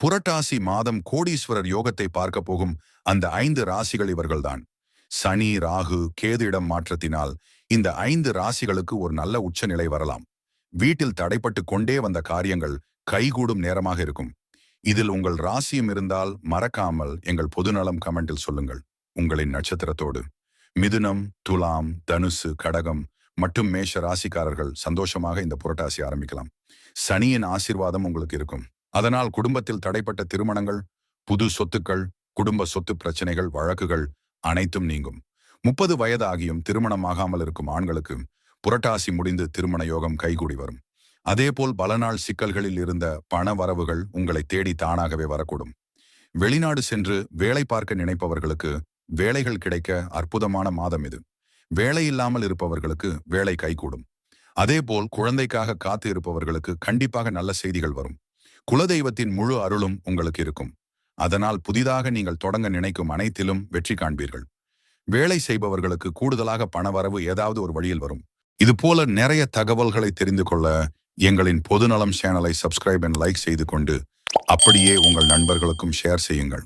புரட்டாசி மாதம் கோடீஸ்வரர் யோகத்தை பார்க்க போகும் அந்த ஐந்து ராசிகள் இவர்கள்தான். சனி ராகு கேது இடம் மாற்றத்தினால் இந்த ஐந்து ராசிகளுக்கு ஒரு நல்ல உச்சநிலை வரலாம். வீட்டில் தடைப்பட்டு கொண்டே வந்த காரியங்கள் கைகூடும் நேரமாக இருக்கும். இதில் உங்கள் ராசியும் இருந்தால் மறக்காமல் எங்கள் பொதுநலம் கமெண்டில் சொல்லுங்கள். உங்களின் நட்சத்திரத்தோடு. மிதுனம் துலாம் தனுசு கடகம் மற்றும் மேஷ ராசிக்காரர்கள் சந்தோஷமாக இந்த புரட்டாசி ஆரம்பிக்கலாம். சனியின் ஆசிர்வாதம் உங்களுக்கு இருக்கும். அதனால் குடும்பத்தில் தடைப்பட்ட திருமணங்கள் புது சொத்துக்கள் குடும்ப சொத்து பிரச்சனைகள் வழக்குகள் அனைத்தும் நீங்கும். முப்பது வயது ஆகியும் திருமணமாகாமல் இருக்கும் ஆண்களுக்கு புரட்டாசி முடிந்து திருமண யோகம் கைகூடி வரும். அதேபோல் பல நாள் சிக்கல்களில் இருந்த பண வரவுகள் உங்களை தேடி தானாகவே வரக்கூடும். வெளிநாடு சென்று வேலை பார்க்க நினைப்பவர்களுக்கு வேலைகள் கிடைக்க அற்புதமான மாதம் இது. வேலை இல்லாமல் இருப்பவர்களுக்கு வேலை கைகூடும். அதேபோல் குழந்தைக்காக காத்து இருப்பவர்களுக்கு கண்டிப்பாக நல்ல செய்திகள் வரும். குலதெய்வத்தின் முழு அருளும் உங்களுக்கு இருக்கும். அதனால் புதிதாக நீங்கள் தொடங்க நினைக்கும் அனைத்திலும் வெற்றி காண்பீர்கள். வேலை செய்பவர்களுக்கு கூடுதலாக பணவரவு ஏதாவது ஒரு வழியில் வரும். இது போல நிறைய தகவல்களை தெரிந்து கொள்ள எங்களின் பொதுநலம் சேனலை சப்ஸ்கிரைப் அண்ட் லைக் செய்து கொண்டு அப்படியே உங்கள் நண்பர்களுக்கும் ஷேர் செய்யுங்கள்.